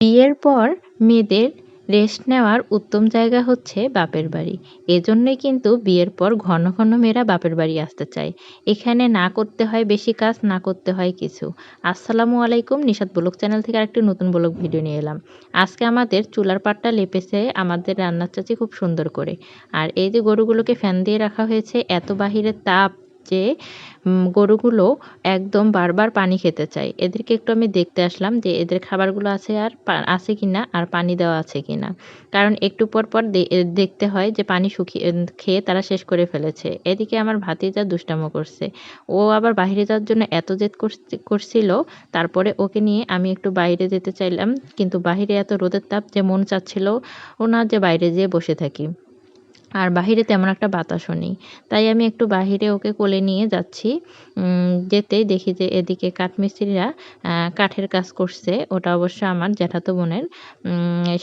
বিয়ের পর মেয়েদের রেস্ট নেওয়ার উত্তম জায়গা হচ্ছে বাপের বাড়ি। এজন্যই কিন্তু বিয়ের পর ঘন ঘন মেয়েরা বাপের বাড়ি আসতে চায়। এখানে না করতে হয় বেশি কাজ, না করতে হয় কিছু। আসসালামু আলাইকুম নিশাদ ব্লগ চ্যানেল থেকে আরেকটি নতুন ব্লগ ভিডিও নিয়ে এলাম। আজকে আমাদের চুলার পাটটা লেপেছে আমাদের রান্নার চাচি খুব সুন্দর করে। আর এই যে গরুগুলোকে ফ্যান দিয়ে রাখা হয়েছে, এত বাহিরের তাপ যে গরুগুলো একদম বারবার পানি খেতে চায়। এদেরকে একটু আমি দেখতে আসলাম যে, এদের খাবারগুলো আছে আর আছে কি না আর পানি দেওয়া আছে কি না কারণ একটু পর পর দেখতে হয় যে, পানি শুকিয়ে খেয়ে তারা শেষ করে ফেলেছে। এদিকে আমার ভাতিজা দুষ্টামো করছে। ও আবার বাইরে যাওয়ার জন্য এত জেদ করছিল। তারপরে ওকে নিয়ে আমি একটু বাইরে যেতে চাইলাম। কিন্তু বাহিরে এত রোদের তাপ যে, মন চাচ্ছিল ও না যে, বাইরে যেয়ে বসে থাকি। আর বাহিরে তেমন একটা বাতাসও নেই। তাই আমি একটু বাহিরে ওকে কোলে নিয়ে যাচ্ছি। যেতেই দেখি যে এদিকে কাঠমিস্ত্রিরা কাঠের কাজ করছে। ওটা অবশ্য আমার জ্যাঠাতো বোনের।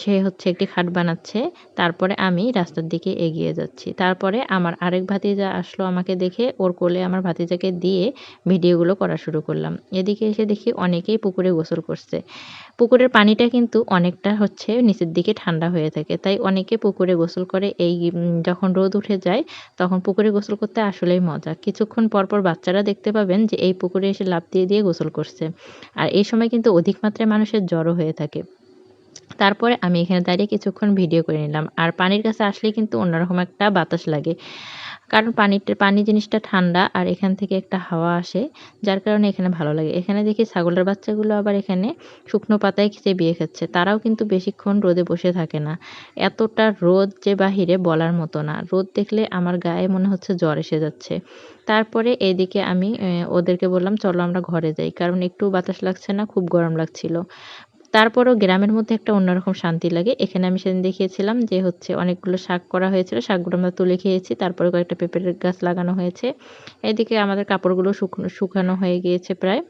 সে হচ্ছে একটি খাট বানাচ্ছে। তারপরে আমি রাস্তার দিকে এগিয়ে যাচ্ছি। তারপরে আমার আরেক ভাতিজা আসলো আমাকে দেখে। ওর কোলে আমার ভাতিজাকে দিয়ে ভিডিওগুলো করা শুরু করলাম। এদিকে এসে দেখি অনেকেই পুকুরে গোসল করছে। পুকুরের পানিটা কিন্তু অনেকটা হচ্ছে নিচের দিকে ঠান্ডা হয়ে থাকে। তাই অনেকে পুকুরে গোসল করে এই যখন রোদ উঠে যায়, তখন পুকুরে গোসল করতে আসলেই মজা। কিছুক্ষণ পরপর বাচ্চারা দেখতে পাবেন যে এই পুকুরে এসে লাফ দিয়ে দিয়ে গোসল করছে। আর এই সময় কিন্তু অধিক মাত্রায় মানুষের জ্বরও হয়ে থাকে। তারপরে আমি এখানে দাঁড়িয়ে কিছুক্ষণ ভিডিও করে নিলাম। আর পানির কাছে আসলে কিন্তু অন্যরকম একটা বাতাস লাগে। কারণ পানিটা পানি জিনিসটা ঠান্ডা আর এখান থেকে একটা হাওয়া আসে, যার কারণে এখানে ভালো লাগে। এখানে দেখি ছাগলের বাচ্চাগুলো আবার এখানে শুকনো পাতায় বিয়ে খাচ্ছে। তারাও কিন্তু বেশিক্ষণ রোদে বসে থাকে না। এতটা রোদ যে বাহিরে বলার মতো না। রোদ দেখলে আমার গায়ে মনে হচ্ছে জ্বর এসে যাচ্ছে। তারপরে এদিকে আমি ওদেরকে বললাম, চলো আমরা ঘরে যাই। কারণ একটু বাতাস লাগছে না, খুব গরম লাগছিল। তারপরও গ্রামের মধ্যে একটা অন্যরকম শান্তি লাগে। এখানে আমি সেদিন দেখিয়েছিলাম যে হচ্ছে অনেকগুলো শাক করা হয়েছিল। শাকগুলো আমরা তুলে খেয়েছি, তারপরে কয়েকটা পেঁপের গাছ লাগানো হয়েছে। এদিকে আমাদের কাপড়গুলো শুকনো, শুকানো হয়ে গিয়েছে প্রায়।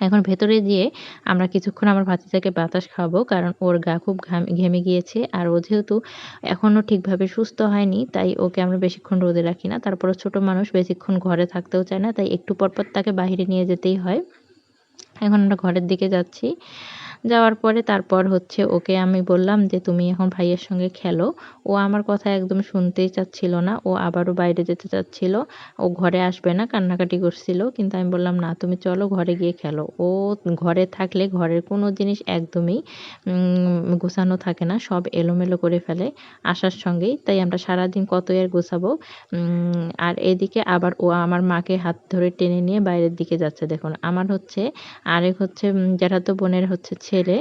এখন ভেতরে গিয়ে আমরা কিছুক্ষণ আমার ভাতিজাকে বাতাস খাব কারণ ওর গা খুব ঘেমে গিয়েছে। আর ও যেহেতু এখনও ঠিকভাবে সুস্থ হয়নি, তাই ওকে আমরা বেশিক্ষণ রোদে রাখি না। তারপরে ছোট মানুষ বেশিক্ষণ ঘরে থাকতেও চায় না, তাই একটু পরপর তাকে বাহিরে নিয়ে যেতেই হয়। এখন আমরা ঘরের দিকে যাচ্ছি। যাওয়ার পরে তারপর হচ্ছে ওকে আমি বললাম যে, তুমি এখন ভাইয়ের সঙ্গে খেলো। ও আমার কথা একদম শুনতেই চাচ্ছিল না। ও আবারও বাইরে যেতে চাচ্ছিল। ও ঘরে আসবে না, কান্নাকাটি করছিল। কিন্তু আমি বললাম, না, তুমি চলো ঘরে গিয়ে খেলো। ও ঘরে থাকলে ঘরের কোনো জিনিস একদমই গোছানো থাকে না। সব এলোমেলো করে ফেলে আসার সঙ্গেই। তাই আমরা সারাদিন কত আর গোছাবো? আর এদিকে আবার ও আমার মাকে হাত ধরে টেনে নিয়ে বাইরের দিকে যাচ্ছে। দেখুন, আমার হচ্ছে আরেক হচ্ছে যারা তো বোনের হচ্ছে ছেলে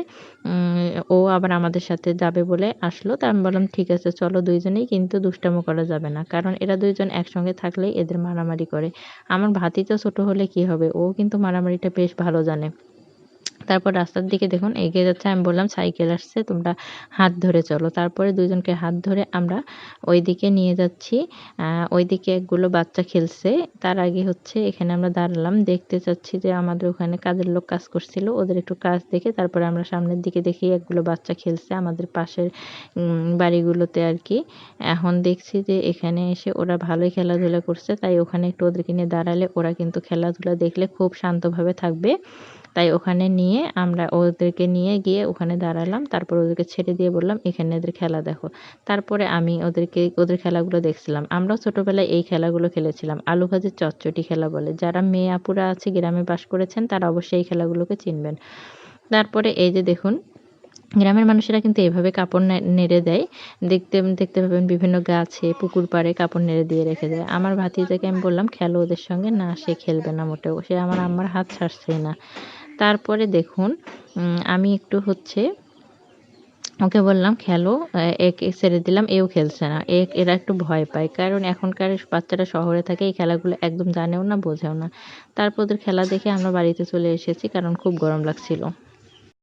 ও আবার আমাদের সাথে যাবে বলে আসলো। তা আমি বললাম, ঠিক আছে, চলো দুইজনেই কিন্তু দুষ্টামো করা যাবে না। কারণ এরা দুইজন একসঙ্গে থাকলে এদের মারামারি করে। আমার ভাতিটা ছোট হলে কি হবে? ও কিন্তু মারামারিটা বেশ ভালো জানে। তারপর রাস্তার দিকে দেখুন, এগিয়ে যাচ্ছে, আমি বললাম, সাইকেল আসছে, তোমরা হাত ধরে চলো। তারপরে দুজনকে হাত ধরে আমরা ওই দিকে নিয়ে যাচ্ছি। ওই দিকে একগুলো বাচ্চা খেলছে। তার আগে হচ্ছে এখানে আমরা দাঁড়ালাম, দেখতে চাচ্ছি যে আমাদের ওখানে কাজের লোক কাজ করছিল, ওদের একটু কাজ দেখে তারপরে আমরা সামনের দিকে দেখি একগুলো বাচ্চা খেলছে আমাদের পাশের বাড়িগুলোতে আর কি। এখন দেখছি যে এখানে এসে ওরা ভালোই খেলাধুলা করছে, তাই ওখানে একটু ওদেরকে নিয়ে দাঁড়ালে ওরা কিন্তু খেলাধুলা দেখলে খুব শান্তভাবে থাকবে। তাই ওখানে নিয়ে আমরা ওদেরকে নিয়ে গিয়ে ওখানে দাঁড়ালাম। তারপর ওদেরকে ছেড়ে দিয়ে বললাম, এখানে এদের খেলা দেখো। তারপরে আমি ওদেরকে, ওদের খেলাগুলো দেখছিলাম। আমরাও ছোটোবেলায় এই খেলাগুলো খেলেছিলাম। আলু ভাজির চটচটি খেলা বলে। যারা মেয়ে আপুরা আছে, গ্রামে বাস করেছেন, তারা অবশ্যই এই খেলাগুলোকে চিনবেন। তারপরে এই যে দেখুন, গ্রামের মানুষেরা কিন্তু এভাবে কাপড় নেড়ে দেয়। দেখতে দেখতে পাবেন বিভিন্ন গাছে, পুকুর পাড়ে কাপড় নেড়ে দিয়ে রেখে দেয়। আমার ভাতিজাকে আমি বললাম, খেলো ওদের সঙ্গে, না, সে খেলবে না মোটেও। সে আমার আম্মার হাত ছাড়ছেই না। তারপরে দেখুন আমি একটু হচ্ছে, ওকে বললাম, খেলো একে ছেড়ে দিলাম, এও খেলছে না। এ, এরা একটু ভয় পায়, কারণ এখনকার বাচ্চারা শহরে থাকে, এই খেলাগুলো একদম জানেও না, বোঝেও না। তারপর ওদের খেলা দেখে আমরা বাড়িতে চলে এসেছি, কারণ খুব গরম লাগছিল।